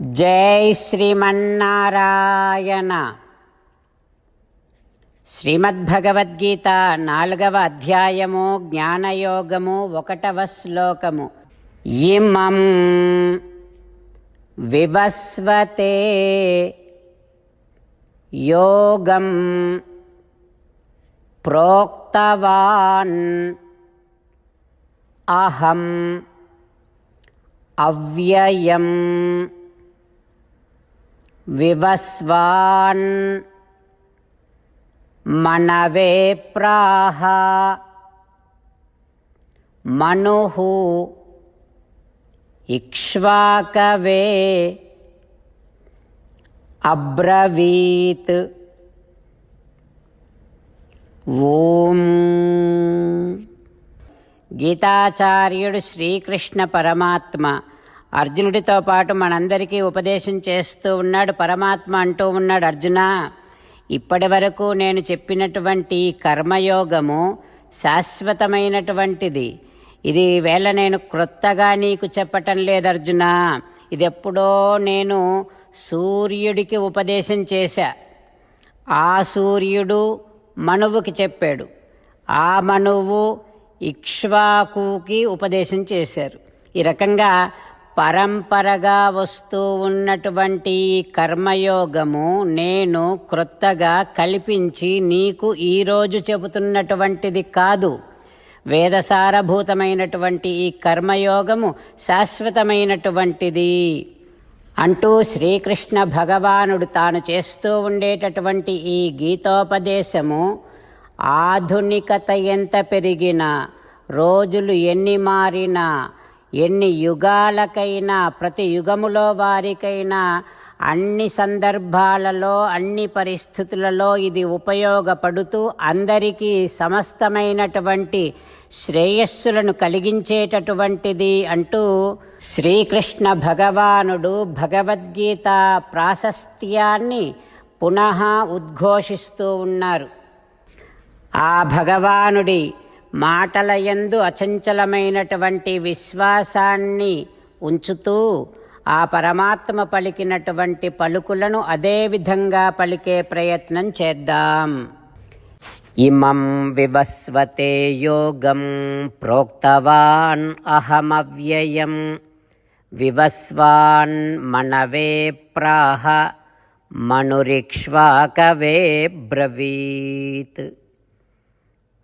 జై శ్రీమన్నారాయణ. శ్రీమద్భగవద్గీత నాలుగవ అధ్యాయము జ్ఞానయోగము ఒకటవ శ్లోకము. ఇమం వివస్వతే యోగం ప్రోక్తవాన్ అహం అవ్యయం వివస్వాన్ మనవే ప్రాహ మను ఇక్ష్వాకవే అబ్రవీత్ ఓం గీతాచార్యుడు శ్రీకృష్ణ పరమాత్మ అర్జునుడితో పాటు మనందరికీ ఉపదేశం చేస్తూ ఉన్నాడు పరమాత్మ అంటూ ఉన్నాడు అర్జున. ఇప్పటి వరకు నేను చెప్పినటువంటి కర్మయోగము శాశ్వతమైనటువంటిది. ఇది వేళ నేను క్రొత్తగా నీకు చెప్పటం లేదు అర్జున. ఇది ఎప్పుడో నేను సూర్యుడికి ఉపదేశం చేశా. ఆ సూర్యుడు మనువుకి చెప్పాడు. ఆ మనువు ఇక్ష్వాకుకి ఉపదేశం చేశారు. ఈ రకంగా పరంపరగా వస్తూ ఉన్నటువంటి కర్మయోగము నేను క్రొత్తగా కల్పించి నీకు ఈరోజు చెబుతున్నటువంటిది కాదు. వేదసారభూతమైనటువంటి ఈ కర్మయోగము శాశ్వతమైనటువంటిది. అంటూ శ్రీకృష్ణ భగవానుడు తాను చేస్తూ ఉండేటటువంటి ఈ గీతోపదేశము ఆధునికత ఎంత పెరిగినా రోజులు ఎన్ని మారినా ఎన్ని యుగాలకైనా ప్రతి యుగములో వారికైనా అన్ని సందర్భాలలో అన్ని పరిస్థితులలో ఇది ఉపయోగపడుతూ అందరికీ సమస్తమైనటువంటి శ్రేయస్సులను కలిగించేటటువంటిది అంటూ శ్రీకృష్ణ భగవానుడు భగవద్గీత ప్రాశస్త్యాన్ని పునః ఉద్ఘోషిస్తూ ఉన్నారు. ఆ భగవానుడి మాటల యందు అచంచలమైనటువంటి విశ్వాసాన్ని ఉంచుతూ ఆ పరమాత్మ పలికినటువంటి పలుకులను అదే విధంగా పలికే ప్రయత్నం చేద్దాం. ఇమం వివస్వతే యోగం ప్రోక్తవాన్ అహమవ్యయం. వివస్వాన్ మనవే ప్రాహ మనురిక్ష్వాకవే బ్రవీత్.